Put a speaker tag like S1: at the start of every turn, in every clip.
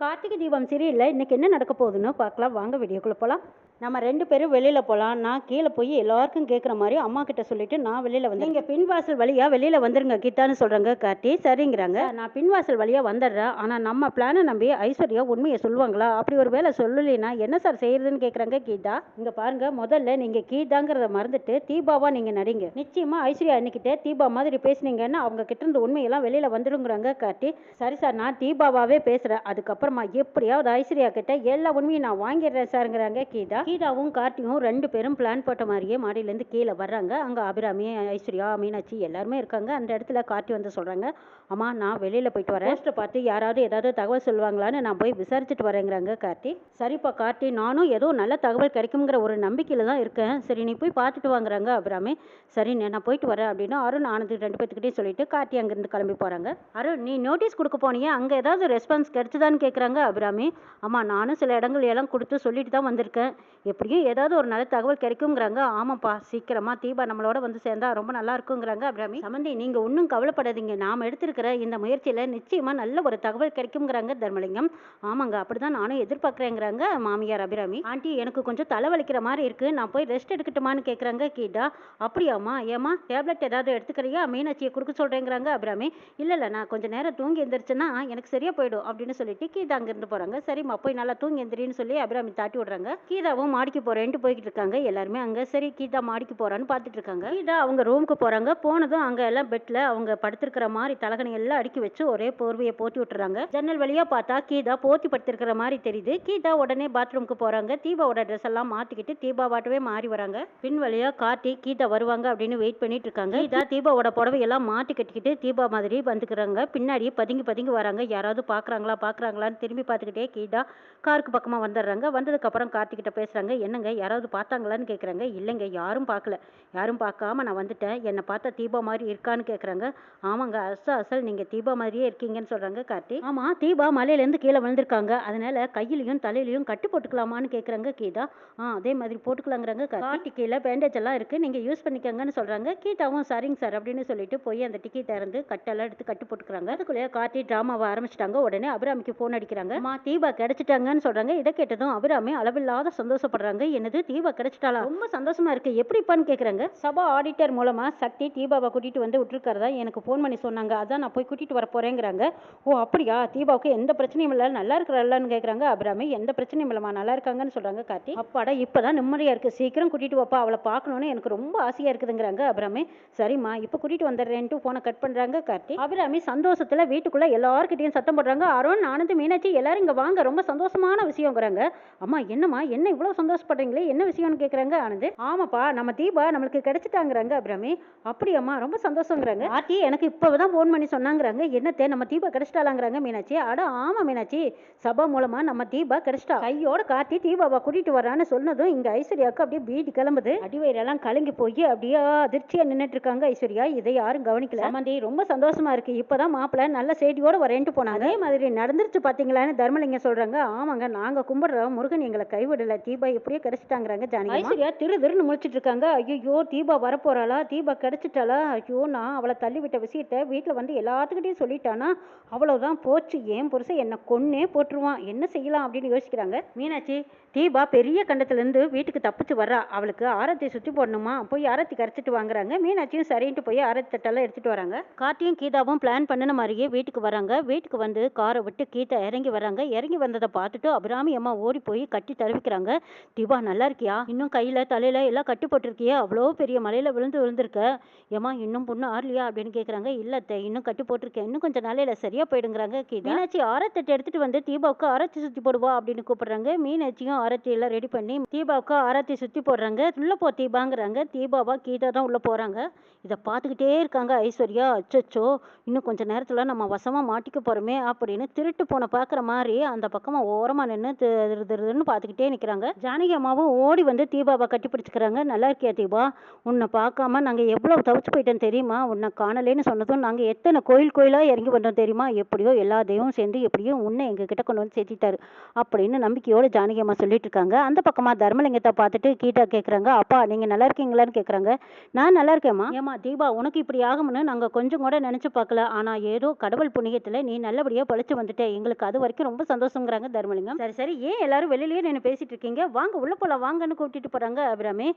S1: கார்த்திகை தீபம் சரியில்லை இன்றைக்கி என்ன நடக்க போகுதுன்னு பார்க்கலாம். வாங்க வீடியோக்குள்ளே போகலாம் நம்ம ரெண்டு பேரும் வெளியில் போகலாம் நான் கீழே போய் எல்லாருக்கும் கேட்குற மாதிரி அம்மா கிட்ட சொல்லிட்டு நான் வெளியில் வந்து நீங்கள் பின்வாசல் வழியாக வெளியில் வந்துருங்க கீதான்னு சொல்கிறாங்க கார்த்தி. சரிங்கிறாங்க. நான் பின்வாசல் வழியாக வந்துடுறேன். ஆனால் நம்ம பிளானை நம்பி ஐஸ்வர்யா உண்மையை சொல்லுவாங்களா? அப்படி ஒரு வேலை சொல்லலைன்னா என்ன சார் செய்யறதுன்னு கேட்குறாங்க கீதா? இங்கே பாருங்க முதல்ல நீங்கள் கீதாங்கிறத மறந்துட்டு தீபாவா நீங்கள் நடிங்க. நிச்சயமாக ஐஸ்வர்யா அன்னிக்கிட்ட தீபா மாதிரி பேசுனீங்கன்னா அவங்க கிட்ட இருந்து உண்மையெல்லாம் வெளியில் வந்துடுங்கிறாங்க கார்த்தி. சரி சார் நான் தீபாவாவே பேசுகிறேன் அதுக்கப்புறமா எப்படியாவது ஐஸ்வர்யா கிட்ட எல்லா உண்மையும் நான் வாங்கிடுறேன் சாருங்கிறாங்க கீதா. கீதாவும் கார்த்தியும் ரெண்டு பேரும் பிளான் போட்ட மாதிரியே மாடியிலேருந்து கீழே வர்றாங்க. அங்கே அபிராமி ஐஸ்வர்யா மீனாட்சி எல்லாருமே இருக்காங்க. அந்த இடத்துல கார்த்தி வந்து சொல்கிறாங்க அம்மா நான் வெளியில் போயிட்டு வரேன். போஸ்ட்டை பார்த்து யாராவது ஏதாவது தகவல் சொல்லுவாங்களான்னு நான் போய் விசாரிச்சுட்டு வரேங்கிறாங்க கார்த்தி. சரிப்பா கார்த்தி நானும் ஏதோ நல்ல தகவல் கிடைக்குங்கிற ஒரு நம்பிக்கையில் தான் இருக்கேன். சரி நீ போய் பார்த்துட்டு வாங்குறாங்க அபிராமி. சரி நான் போயிட்டு வரேன் அப்படின்னு அருண் ஆனந்த் ரெண்டு பேர்த்துக்கிட்டே சொல்லிட்டு கார்த்தி அங்கேருந்து கிளம்பி போகிறாங்க அருண் நீ நோட்டீஸ் கொடுக்க போனியே? அங்கே ஏதாவது ரெஸ்பான்ஸ் கிடைச்சதான்னு கேட்குறாங்க அபிராமி. ஆமாம் நானும் சில இடங்கள் எல்லாம் கொடுத்து சொல்லிட்டு தான் வந்திருக்கேன். எப்படியும் ஏதாவது ஒரு நல்ல தகவல் கிடைக்குங்கிறாங்க ஆமாப்பா சீக்கிரமா தீபா நம்மளோட வந்து சேர்ந்தா ரொம்ப நல்லா இருக்குங்கிறாங்க அபிராமி. சமந்தி நீங்க ஒன்றும் கவலைப்படாதீங்க. நாம் எடுத்திருக்கிற இந்த முயற்சியில நிச்சயமா நல்ல ஒரு தகவல் கிடைக்குங்கிறாங்க தர்மலிங்கம். ஆமாங்க அப்படிதான் நானும் எதிர்பார்க்குறேங்கிறாங்க மாமியார் அபிராமி. ஆண்டி எனக்கு கொஞ்சம் தலைவலிக்கிற மாதிரி இருக்கு. நான் போய் ரெஸ்ட் எடுக்கட்டுமான்னு கேட்குறாங்க கீதா. அப்படியாம்மா ஏம்மா டேப்லெட் ஏதாவது எடுத்துக்கிறியா? மீனாட்சியை கொடுக்க சொல்றேங்கிறாங்க அபிராமி. இல்ல இல்ல நான் கொஞ்சம் நேரம் தூங்கி எந்திரிச்சுன்னா எனக்கு சரியா போயிடும் அப்படின்னு சொல்லிட்டு கீதா அங்கிருந்து போறாங்க. சரிம்மா போய் நல்லா தூங்கி எந்திரின்னு சொல்லி அபிராமி தாட்டி விடுறாங்க. கீதாவும் மாடிக்கு போறேன்ட்டு போய்கிட்டு இருக்காங்க எல்லாருமே அங்க சரி கீதா மாடிக்கு போறான்னு பார்த்துட்டு இருக்காங்க கீதா அவங்க ரூமுக்கு போறாங்க. போனதும் அங்க எல்லாம் பெட்ல அவங்க படுத்திருக்கிற மாதிரி தலகணி எல்லாம் அடுக்கி வச்சு ஒரே போர்வையை போத்தி விட்டுறாங்க. ஜன்னல் வழியா பார்த்தா கீதா போத்தி படுத்திருக்கிற மாதிரி தெரியுது. கீதா உடனே பாத்ரூமுக்கு போறாங்க. தீபாவோட ட்ரெஸ் எல்லாம் மாத்திக்கிட்டு தீபா வாட்டவே மாறி வராங்க. பின் வழியா காட்டி கீதா வருவாங்க அப்படின்னு வெயிட் பண்ணிட்டு இருக்காங்க கீதா தீபாவோட புடவையெல்லாம் மாட்டி கட்டிக்கிட்டு தீபா மாதிரி வந்துக்கிறாங்க. பின்னாடி பதுங்கி பதுங்கி வராங்க. யாராவது பாக்குறாங்களா பாக்குறாங்களான்னு திரும்பி பார்த்துக்கிட்டே கீதா காருக்கு பக்கமா வந்துடுறாங்க. வந்ததுக்கு அப்புறம் பேசுகிறாங்க பேசுறாங்க. என்னங்க யாராவது பார்த்தாங்களான்னு கேக்குறாங்க. இல்லைங்க யாரும் பார்க்கல. யாரும் பார்க்காம நான் வந்துட்டேன். என்னை பார்த்தா தீபா மாதிரி இருக்கான்னு கேக்குறாங்க. ஆமாங்க அசல் அசல் நீங்க தீபா மாதிரியே இருக்கீங்கன்னு சொல்றாங்க கார்த்தி. ஆமா தீபா மலையில இருந்து கீழே விழுந்திருக்காங்க. அதனால கையிலையும் தலையிலையும் கட்டு போட்டுக்கலாமான்னு கேக்குறாங்க கீதா. ஆ அதே மாதிரி போட்டுக்கலாங்கிறாங்க கார்த்தி. கீழே பேண்டேஜ் எல்லாம் இருக்கு. நீங்க யூஸ் பண்ணிக்கங்கன்னு சொல்றாங்க. கீதாவும் சரிங்க சார் அப்படின்னு சொல்லிட்டு போய் அந்த டிக்கெட் இறந்து கட்டெல்லாம் எடுத்து கட்டு போட்டுக்கிறாங்க. அதுக்குள்ளேயே கார்த்தி டிராமாவை ஆரம்பிச்சிட்டாங்க. உடனே அபிராமிக்கு போன் அடிக்கிறாங்க. அம்மா தீபா கிடைச்சிட்டாங்கன்னு சொல்றாங்க. இதை கேட்டதும் அபிராமி அளவில்லாத சந்தோஷப்படுறாங்க. என்னது? தீபா கிடைச்சிட்டாளா? ரொம்ப சந்தோஷமா இருக்கு. எப்படிப்பான்னு கேக்குறாங்க. சபா ஆடிட்டர் மூலமா சக்தி தீபாவை கூட்டிட்டு வந்து விட்டுருக்கிறதா எனக்கு ஃபோன் பண்ணி சொன்னாங்க. அதான் நான் போய் கூட்டிட்டு வர போறேங்கிறாங்க. ஓ அப்படியா? தீபாவுக்கு எந்த பிரச்சனையும் இல்லை. நல்லா இருக்கிறல்லன்னு கேக்குறாங்க. அபிராமி எந்த பிரச்சனையும் இல்லைம்மா. நல்லா இருக்காங்கன்னு சொல்றாங்க கார்த்தி. அப்பாடா இப்பதான் நிம்மதியா இருக்கு. சீக்கிரம் கூட்டிட்டு வாப்பா. அவளை பார்க்கணும்னு எனக்கு ரொம்ப ஆசையா இருக்குதுங்கிறாங்க அபிராமி. சரிம்மா இப்போ கூட்டிட்டு வந்துடுறேன்ட்டு போனை கட் பண்றாங்க கார்த்தி. அபிராமி சந்தோஷத்துல வீட்டுக்குள்ள எல்லாருக்கிட்டையும் சத்தம் போடுறாங்க. அருண் ஆனந்த் மீனாட்சி எல்லாரும் இங்க வாங்க. ரொம்ப சந்தோஷமான விஷயங்கிறாங்க. அம்மா என்னம்மா? என்ன இவ்வளவு சந்தோஷப்படுறீங்களே? என்ன விஷயம்னு கேட்குறாங்க ஆனது ஆமாப்பா நம்ம தீபா நம்மளுக்கு கிடைச்சிட்டாங்கிறாங்க அபிராமி. அப்படியாம்மா ரொம்ப சந்தோஷங்கிறாங்க ஆர்த்தி எனக்கு இப்போ தான் ஃபோன் பண்ணி சொன்னாங்கிறாங்க. என்னத்தை நம்ம தீபா கிடைச்சிட்டாலாங்கிறாங்க மீனாட்சி. அட ஆமா மீனாட்சி. சபா மூலமா நம்ம தீபா கிடைச்சிட்டா. கையோட கார்த்தி தீபாவை கூட்டிட்டு வரான்னு சொன்னதும் இங்க ஐஸ்வர்யாவுக்கு அப்படியே பீடி கிளம்புது. அடிவயிறெல்லாம் கலங்கி போய் அப்படியே அதிர்ச்சியாக நின்றுட்டு இருக்காங்க ஐஸ்வர்யா. இதை யாரும் கவனிக்கல. சமந்தி ரொம்ப சந்தோஷமா இருக்கு. இப்பதான் மாப்பிள்ளை நல்ல செய்தியோடு வரேன்ட்டு போனாங்க. அதே மாதிரி நடந்துருச்சு பார்த்தீங்களான்னு தர்மலிங்கம் சொல்கிறாங்க ஆமாங்க நாங்கள் கும்பிடுறோம். முருகன் எங்களை கைவிடலை. தீபா எப்படியோ கிடைச்சிட்டாங்கிறாங்க ஜானகி ஐஸ்வர்யா திரு திருன்னு முழிச்சிட்டு இருக்காங்க ஐயோ தீபா வரப்போறாளா? தீபா கிடைச்சிட்டாளா? ஐயோ நான் அவளை தள்ளி விட்ட விஷயத்த வீட்டில் வந்து எல்லாத்துக்கிட்டையும் சொல்லிட்டானா? அவ்வளவுதான் போச்சு. ஏன் புருஷன் என்னை கொன்னே போட்டுருவான். என்ன செய்யலாம் அப்படின்னு யோசிக்கிறாங்க. மீனாட்சி தீபா பெரிய கண்டத்துலேருந்து வீட்டுக்கு தப்பிச்சு வர்றா. அவளுக்கு ஆரத்தி சுற்றி போடணுமா? போய் ஆரத்தி கரைச்சிட்டு வாங்குறாங்க. மீனாட்சியும் சரின்ட்டு போய் ஆரத்தி தட்டெல்லாம் எடுத்துகிட்டு வராங்க. கார்த்தியும் கீதாவும் பிளான் பண்ணின மாதிரியே வீட்டுக்கு வராங்க. வீட்டுக்கு வந்து காரை விட்டு கீதா இறங்கி வராங்க. இறங்கி வந்ததை பார்த்துட்டு அபிராமி அம்மா ஓடி போய் கட்டி தருவிக்கிறாங்க. தீபா நல்லா இருக்கியா? இன்னும் கையில் தலையில எல்லாம் கட்டி போட்டிருக்கியே. அவ்வளோ பெரிய மலையில விழுந்து விழுந்திருக்க. ஏமா இன்னும் பொண்ணு ஆறலையா அப்படின்னு கேட்குறாங்க இல்லை இன்னும் கட்டி போட்டிருக்கேன். இன்னும் கொஞ்சம் நாளையில் சரியா போயிடுங்கிறாங்க கீதா. மீனாட்சி ஆரத்தட்டு எடுத்துட்டு வந்து தீபாவுக்கு ஆரத்தி சுற்றி போடுவா அப்படின்னு கூப்பிட்றாங்க. மீனாட்சியும் ஆரத்தி எல்லாம் ரெடி பண்ணி தீபாவுக்கு ஆரத்தி சுற்றி போடுறாங்க. உள்ளே போ தீபாங்கிறாங்க. தீபாவா கீதா தான் உள்ளே போகிறாங்க இதை பார்த்துக்கிட்டே இருக்காங்க ஐஸ்வர்யா. அச்சோ இன்னும் கொஞ்சம் நேரத்தில் நம்ம வசமாக மாட்டிக்க போகிறோமே அப்படின்னு திருட்டு போன பார்க்குற மாதிரி அந்த பக்கமாக ஓரமாக நின்று திரு திருன்னு பார்த்துக்கிட்டே நிற்கிறாங்க ஜானகி அம்மாவும் ஓடி வந்து தீபாவை கட்டி பிடிச்சிக்கிறாங்க. நல்லா இருக்கியா தீபா? உன்னை பார்க்காம நாங்கள் எவ்வளோ தவிச்சு போயிட்டோம் தெரியுமா? உன்னை காணலேன்னு சொன்னதும் நாங்கள் எத்தனை கோயில் கோயிலாக இறங்கி வந்தோம் தெரியுமா? எப்படியோ எல்லா தெய்வம் சேர்ந்து எப்படியோ உன்னை எங்ககிட்ட கொண்டு வந்து சேர்த்திட்டாரு அப்படின்னு நம்பிக்கையோடு ஜானகி அம்மா சொல்லிட்டு இருக்காங்க. அந்த பக்கமாக தர்மலிங்கத்தை பார்த்துட்டு கீட்டா கேட்குறாங்க அப்பா நீங்கள் நல்லா இருக்கீங்களான்னு கேட்குறாங்க நான் நல்லா இருக்கேம்மா. ஏம்மா தீபா உனக்கு இப்படி ஆகும்னு நாங்கள் கொஞ்சம் கூட நினச்சி பார்க்கல. ஆனால் ஏதோ கடவுள் புண்ணியத்தில் நீ நல்லபடியாக பழிச்சு வந்துட்டேன் எங்களுக்கு அது வரைக்கும் ரொம்ப சந்தோஷங்கிறாங்க தர்மலிங்கம். சரி சரி. ஏன் எல்லாரும் வெளியிலேயே நின்று பேசிட்டு இருக்கீங்க? வாங்க உள்ள போலாம் வாங்கன்னு கூட்டிட்டு போறாங்க அபிராமி.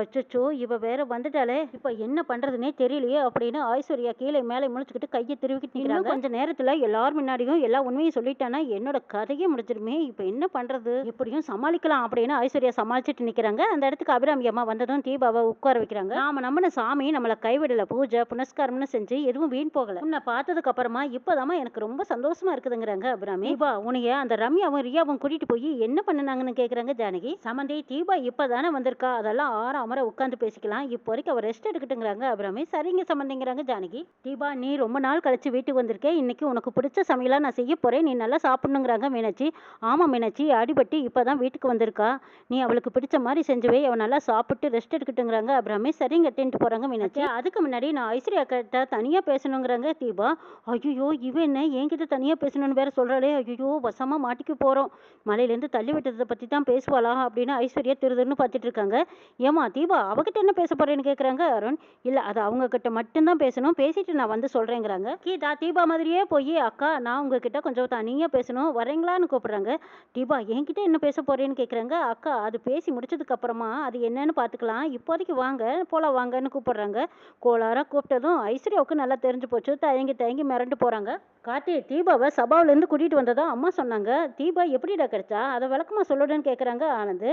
S1: அச்சோ இவ வேற வந்துட்டாலே இப்போ என்ன பண்றதுனே தெரியலையே அப்படின்னு ஐஸ்வர்யா கீழே மேலே முழிச்சுக்கிட்டு கையை திருவிக்கிட்டு நிற்கிறாங்க கொஞ்ச நேரத்துல எல்லார் முன்னாடியும் எல்லா உண்மையும் சொல்லிட்டானா என்னோட கதையே முடிஞ்சிருமே. இப்போ என்ன பண்றது? இப்படியும் சமாளிக்கலாம் அப்படின்னு ஐஸ்வர்யா சமாளிச்சுட்டு நிக்கிறாங்க. அந்த இடத்துக்கு அபிராமி அம்மா வந்ததும் தீபாவை உட்கார வைக்கிறாங்க. நாம நம்பின சாமி நம்மளை கைவிடல. பூஜை புனஸ்காரம்னு செஞ்சு எதுவும் வீண் போகல. உன்னை பார்த்ததுக்கு அப்புறமா இப்போதாம்மா எனக்கு ரொம்ப சந்தோஷமா இருக்குதுங்கிறாங்க அபிராமி. தீபா உனைய அந்த ரம்யாவும் ரியாவும் கூட்டிட்டு போய் என்ன பண்ணுனாங்கன்னு கேக்குறாங்க ஜானகி. சமந்தி தீபா இப்பதானே வந்திருக்கா? அதெல்லாம் ஆறாம் அமர உட்காந்து பேசிக்கலாம். இப்போதைக்கு அவள் ரெஸ்ட் எடுக்கட்டுங்கிறாங்க. அப்புறமே சரிங்க சம்மந்திங்கிறாங்க ஜானகி. தீபா நீ ரொம்ப நாள் கழிச்சு வீட்டுக்கு வந்திருக்கே. இன்னைக்கு உனக்கு பிடிச்ச சமையலா நான் செய்ய போறேன். நீ நல்லா சாப்பிட்ணுங்கிறாங்க மீனாட்சி. ஆமா மீனாட்சி. அடிபட்டு இப்பதான் வீட்டுக்கு வந்திருக்கா. நீ அவளுக்கு பிடிச்ச மாதிரி செஞ்சுவே. அவன் நல்லா சாப்பிட்டு ரெஸ்ட் எடுக்கட்டுங்கிறாங்க. அப்புறமே சரிங்க டென்ட் போறாங்க மீனாட்சி. அதுக்கு முன்னாடி நான் ஐஸ்வர்யா கிட்ட தனியாக பேசணுங்கிறாங்க தீபா. ஐயோ இவன் என்ன? என்கிட்ட தனியாக பேசணும்னு வேற சொல்றாளே. ஐயோ வசமாக மாட்டிக்க போகிறோம் மலையிலேருந்து தள்ளி விட்டதை பத்தி தான் பேசுவாளா? அப்படின்னு ஐஸ்வர்யா திருதுன்னு பார்த்துட்டு இருக்காங்க. ஏமா தீபா அவகிட்ட என்ன பேச போறேன்னு கேட்குறாங்க அருண்? இல்லை அது அவங்க கிட்ட மட்டும்தான் பேசணும். பேசிட்டு நான் வந்து சொல்றேங்கிறாங்க. கீதா தீபா மாதிரியே போய் அக்கா நான் உங்ககிட்ட கொஞ்சம் தனியாக பேசணும். வரீங்களான்னு கூப்பிடுறாங்க. தீபா என்கிட்ட என்ன பேச போறேன்னு கேட்குறாங்க அக்கா அது பேசி முடிச்சதுக்கு அப்புறமா அது என்னன்னு பார்த்துக்கலாம். இப்போதைக்கு வாங்க போல வாங்கன்னு கூப்பிடுறாங்க. கோளாராக கூப்பிட்டதும் ஐஸ்வர்யாவுக்கு நல்லா தெரிஞ்சு போச்சு. தயங்கி தயங்கி மிரண்டு போறாங்க. கார்த்தி தீபாவை சபாவிலேருந்து கூட்டிகிட்டு வந்ததா அம்மா சொன்னாங்க. தீபா எப்படிடா கிடைச்சா? அதை விளக்கமாக சொல்லுடன்னு கேட்குறாங்க ஆனது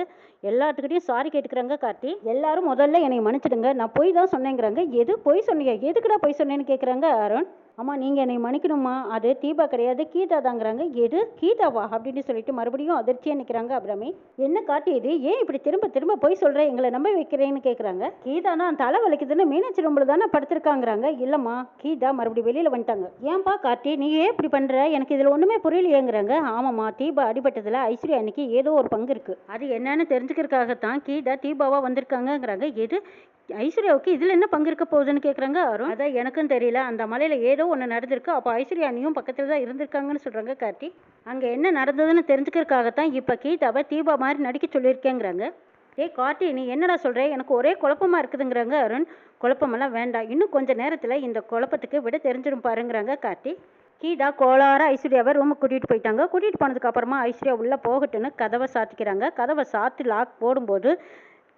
S1: எல்லாத்துக்கிட்டையும் சாரி கேட்டுக்கிறாங்க கார்த்தி. எல்லாரும் முதல்ல என்னை மன்னிச்சிடுங்க. நான் பொய் தான் சொன்னேங்கிறாங்க. எது பொய் சொன்னீங்க எதுக்குடா பொய் சொன்னேன்னு கேட்குறாங்க அருண்? அம்மா நீங்கள் என்னை மன்னிக்கணுமா அது தீபா கிடையாது கீதா தாங்கிறாங்க எது? கீதாவா? அப்படின்னு சொல்லிட்டு மறுபடியும் அதிர்ச்சியாக நிற்கிறாங்க அபிராமி. என்ன காட்டியது ஏன் இப்படி திரும்ப திரும்ப பொய் சொல்கிற எங்களை நம்ப வைக்கிறேன்னு கேட்குறாங்க கீதானா தலை வலிக்குதுன்னு மீனாட்சி ரூமில் தானே படுத்திருக்காங்கிறாங்க. இல்லைம்மா கீதா மறுபடியும் வெளியில் வந்துட்டாங்க. ஏன்பா கார்த்தி நீ ஏன் இப்படி பண்ணுற எனக்கு இதில் ஒன்றுமே புரியலையேங்கிறாங்க. ஆமாம்மா தீபா அடிபட்டதில் ஐஸ்வர்யா அன்னைக்கு ஏதோ ஒரு பங்கு இருக்குது அது என்னன்னு தெரிஞ்சுக்கிறதுக்காகத்தான் கீதா தீபாவாக வந்திருக்காங்கங்கிறாங்க. எது? ஐஸ்வர்யாவுக்கு இதில் என்ன பங்கு இருக்க போகுதுன்னு கேட்குறாங்க அருண். அதான் எனக்கும் தெரியல. அந்த மலையில் ஏதோ ஒன்று நடந்திருக்கு. அப்போ ஐஸ்வர்யா அண்ணியும் பக்கத்தில் தான் இருந்திருக்காங்கன்னு சொல்கிறாங்க கார்த்தி. அங்கே என்ன நடந்ததுன்னு தெரிஞ்சுக்கிறதுக்காகத்தான் இப்போ கீதாவை தீபா மாதிரி நடிக்க சொல்லியிருக்கேங்கிறாங்க. ஏய் கார்த்தி நீ என்னடா சொல்கிற எனக்கு ஒரே குழப்பமாக இருக்குதுங்கிறாங்க அருண். குழப்பமெல்லாம் வேண்டாம். இன்னும் கொஞ்சம் நேரத்தில் இந்த குழப்பத்துக்கு விட தெரிஞ்சிடும் பாருங்கிறாங்க கார்த்தி. கீதா கோளார ஐஸ்வர்யாவை ரூமுக்கு கூட்டிகிட்டு போயிட்டாங்க. கூட்டிகிட்டு போனதுக்கப்புறமா ஐஸ்வர்யா உள்ளே போகட்டுன்னு கதவை சாத்திக்கிறாங்க. கதவை சாத்தி லாக் போடும்போது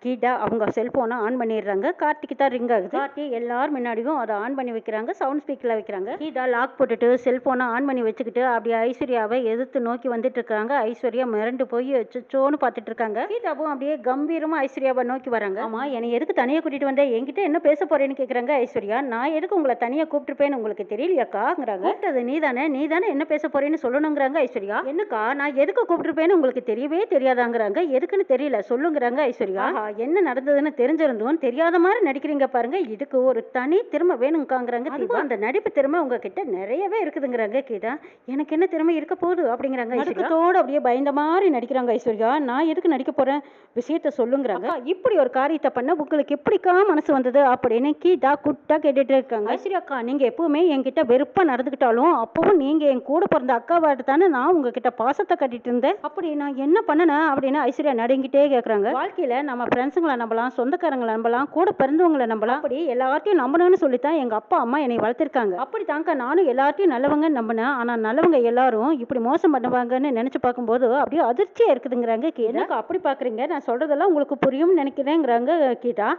S1: கீதா அவங்க செல்ஃபோனை ஆன் பண்ணிடுறாங்க. கார்த்திக்கு தான் ரிங் ஆகுது. கார்த்தி எல்லார் முன்னாடியும் அதை ஆன் பண்ணி வைக்கிறாங்க. சவுண்ட் ஸ்பீக்கரில் வைக்கிறாங்க. கீதா லாக் போட்டுட்டு செல்ஃபோனை ஆன் பண்ணி வச்சுக்கிட்டு அப்படியே ஐஸ்வர்யாவை எதிர்த்து நோக்கி வந்துட்டு இருக்காங்க. ஐஸ்வர்யா மிரண்டு போய் சுச்சோன்னு பார்த்துட்டு இருக்காங்க. கீதாவும் அப்படியே கம்பீரமா ஐஸ்வர்யாவை நோக்கி வராங்க. ஆமா என்னை எதுக்கு தனியாக கூட்டிட்டு வந்தேன் என்கிட்ட என்ன பேச போறேன்னு கேட்குறாங்க ஐஸ்வர்யா. நான் எதுக்கு உங்களை தனியாக கூப்பிட்டுருப்பேன்னு உங்களுக்கு தெரியலையாக்காங்கிறாங்க. கூப்பிட்டது நீ தானே நீ தானே என்ன பேச போறேன்னு சொல்லணுங்கிறாங்க ஐஸ்வர்யா. என்னக்கா நான் எதுக்கு கூப்பிட்டுருப்பேன்னு உங்களுக்கு தெரியவே தெரியாதாங்கிறாங்க. எதுக்குன்னு தெரியல சொல்லுங்கிறாங்க ஐஸ்வர்யா. என்ன நடந்ததுன்னு தெரிஞ்சிருந்தும் தெரியாத மாதிரி நடிக்கிறீங்க பாருங்க. இதுக்கு ஒரு தனி திறமை வேணுங்காங்கிறாங்க. அதுவும் அந்த நடிப்பு திறமை உங்ககிட்ட நிறையவே இருக்குதுங்கிறாங்க கீதா. எனக்கு என்ன திறமை இருக்க போகுது அப்படிங்கிறாங்க ஐஸ்வர்யாத்தோட அப்படியே பயந்த மாதிரி நடிக்கிறாங்க ஐஸ்வர்யா. நான் எதுக்கு நடிக்க போறேன்? விஷயத்த சொல்லுங்கிறாங்க. "அக்கா, இப்படி ஒரு காரியத்தை பண்ண உங்களுக்கு எப்படிக்கா மனசு வந்தது அப்படின்னு கீதா குட்டா கேட்டுட்டு இருக்காங்க. ஐஸ்வர்யா அக்கா நீங்க எப்பவுமே என்கிட்ட வெறுப்பா நடந்துக்கிட்டாலும் அப்பவும் நீங்க என் கூட பிறந்த அக்காவாட்டு தானே நான் உங்ககிட்ட பாசத்தை கட்டிட்டு இருந்தேன். அப்படி நான் என்ன பண்ணனேன் அப்படின்னு ஐஸ்வர்யா நடுங்கிட்டே கேக்குறாங்க. வாழ்க்கையில நம்ம ஃப்ரெண்ட்ஸுங்களை நம்பலாம் சொந்தக்காரங்களை நம்பலாம் கூட பிறந்தவங்களை நம்பலாம். அப்படி எல்லாத்தையும் நம்பணும்னு சொல்லித்தான் எங்க அப்பா அம்மா என்னை வளர்த்திருக்காங்க. அப்படி தாங்க நானும் எல்லாத்தையும் நல்லவங்க நம்பினேன். ஆனா நல்லவங்க எல்லாரும் இப்படி மோசம் பண்ணுவாங்கன்னு நினைச்சு பார்க்கும்போது அப்படியே அதிர்ச்சியா இருக்குதுங்கிறாங்க கீதா. அப்படி பாக்குறீங்க நான் சொல்றதெல்லாம் உங்களுக்கு புரியும்னு நினைக்கிறேங்கிறாங்க கீதா.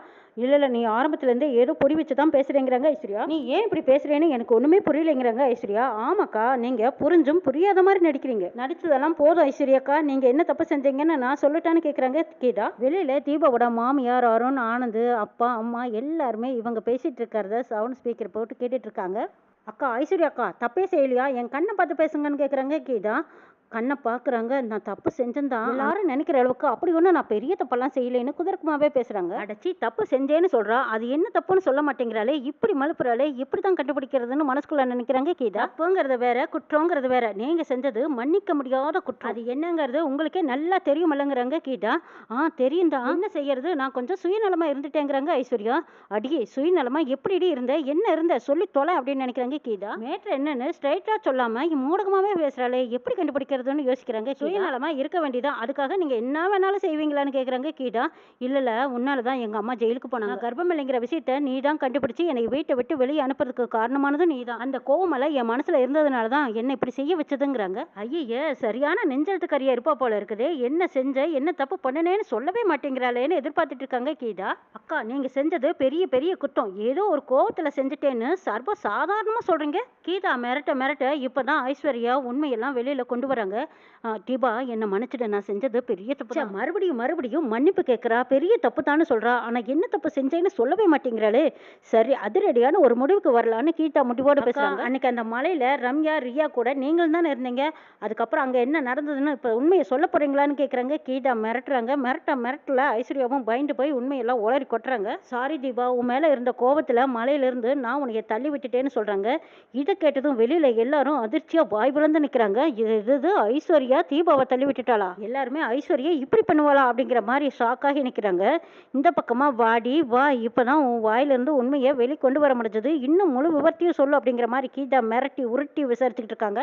S1: இல்ல இல்ல நீ ஆரம்பத்துல இருந்தே ஏதோ பொடி வச்சு தான் பேசுறேங்கிறாங்க ஐஸ்வர்யா. நீ ஏன் இப்படி பேசுறேன்னு எனக்கு ஒண்ணுமே புரியலைங்கிறாங்க ஐஸ்வர்யா. ஆமாக்கா நீங்க புரிஞ்சும் புரியாத மாதிரி நடிக்கிறீங்க. நடிச்சதெல்லாம் போதும் ஐஸ்வர்யாக்கா. நீங்க என்ன தப்பு செஞ்சீங்கன்னு நான் சொல்லட்டான்னு கேக்குறாங்க கீதா. வெளியில தீபாவோட மாமியார் அருண் ஆனந்த் அப்பா அம்மா எல்லாருமே இவங்க பேசிட்டு இருக்கிறத சவுண்ட் ஸ்பீக்கர் போட்டு கேட்டுட்டு இருக்காங்க அக்கா ஐஸ்வர்யா அக்கா தப்பே செய்யலையா? என் கண்ணை பார்த்து பேசுங்கன்னு கேட்குறாங்க கீதா. கண்ணை பார்க்குறாங்க நான் தப்பு செஞ்சேன்தான் எல்லாரும் நினைக்கிற அளவுக்கு அப்படி ஒன்றும் நான் பெரிய தப்பெல்லாம் செய்யலைன்னு குதர்க்கமாவே பேசுறாங்க. அடச்சி தப்பு செஞ்சேன்னு சொல்றா. அது என்ன தப்புன்னு சொல்ல மாட்டேங்கிறாளே. இப்படி மலுப்புறாளே இப்படி தான் கண்டுபிடிக்கிறதுன்னு மனசுக்குள்ள நினைக்கிறாங்க கீதா. தப்புங்கிறது வேற குற்றங்கிறது வேற. நீங்க செஞ்சது மன்னிக்க முடியாத குற்றம். அது என்னங்கிறது உங்களுக்கே நல்லா தெரியுமில்லங்கிறாங்க கீதா. ஆ தெரியும் தான் என்ன செய்யறது? நான் கொஞ்சம் சுயநலமா இருந்துட்டேங்கிறாங்க ஐஸ்வர்யா. அடியே சுயநலமா எப்படி இருந்த? என்ன இருந்த? சொல்லி தொலை அப்படின்னு நினைக்கிறாங்க கீதா. மேட்ரு என்னன்னு ஸ்ட்ரைட்டா சொல்லாம மூடகமாவே பேசுறாளே. எப்படி கண்டுபிடிக்கிறதுன்னு யோசிக்கிறாங்க. சுயநலமா இருக்க வேண்டியதா அதுக்காக நீங்க என்ன வேணாலும் செய்வீங்களான்னு கேக்குறாங்க கீதா. இல்லல உன்னால தான் எங்க அம்மா ஜெயிலுக்கு போனாங்க. கர்ப்பம் இல்லைங்கிற விஷயத்த நீ தான் கண்டுபிடிச்சு என்னை வீட்டை விட்டு வெளியே அனுப்புறதுக்கு காரணமானதும் நீ தான் அந்த கோவமெல்லாம் என் மனசுல இருந்ததுனால தான் என்ன இப்படி செய்ய வச்சதுங்கிறாங்க. ஐயே சரியான நெஞ்செழுத்துக்கரியா இருப்பா போல இருக்குதே. என்ன செஞ்ச என்ன தப்பு பண்ணனேன்னு சொல்லவே மாட்டேங்கிறாளேன்னு எதிர்பார்த்துட்டு இருக்காங்க கீதா. அக்கா நீங்க செஞ்சது பெரிய பெரிய குற்றம். ஏதோ ஒரு கோவத்துல செஞ்சுட்டேன்னு சர்வ சாதாரணமா சொல்றீங்க. கீதா மிரட்ட மிரட்ட இப்பதான் ஐஸ்வர்யா உண்மையெல்லாம் வெளியில கொண்டு வராங்க. ஆ, தீபா என்ன மன்னிச்சிட நான் செஞ்சது பெரிய தப்பு தான். மறுபடியும் மறுபடியும் மன்னிப்பு கேட்கறா பெரிய தப்பு தான்னு சொல்றா. ஆனா என்ன தப்பு செஞ்சேன்னு சொல்லவே மாட்டேங்கிறாளே. சரி அதிரடியான ஒரு முடிவுக்கு வரலான்னு கீதா முடிவோட பேசுறாங்க. அன்னைக்கு அந்த மலையில ரம்யா ரியா கூட நீங்களும் தானே இருந்தீங்க? அதுக்கப்புறம் அங்க என்ன நடந்ததுன்னு இப்ப உண்மையை சொல்ல போறீங்களான்னு கேக்குறாங்க. கீதா மிரட்டுறாங்க. மிரட்ட மிரட்டல ஐஸ்வர்யாவும் பயந்து போய் உண்மையெல்லாம் உளறி கொட்டுறாங்க. சாரி தீபா உன் மேல இருந்த கோபத்துல மலையில இருந்து நான் உன்னைய தள்ளி விட்டுட்டேன்னு சொல்றாங்க. இதை கேட்டதும் வெளியில எல்லாரும் அதிர்ச்சியா வாய் விழுந்து நிக்கிறாங்க. இது இது ஐஸ்வர்யா தீபாவை தள்ளி விட்டுட்டாளா? எல்லாருமே ஐஸ்வர்யா இப்படி பண்ணுவாளா அப்படிங்கிற மாதிரி ஷாக்காகி நிற்கிறாங்க இந்த பக்கமா வாடி வா இப்பதான் உன் வாயில இருந்து உண்மையை வெளிக்கொண்டு வர முடிஞ்சது. இன்னும் முழு விவரத்தையும் சொல்லு அப்படிங்கிற மாதிரி கீதா மிரட்டி உருட்டி விசாரிச்சுக்கிட்டு இருக்காங்க.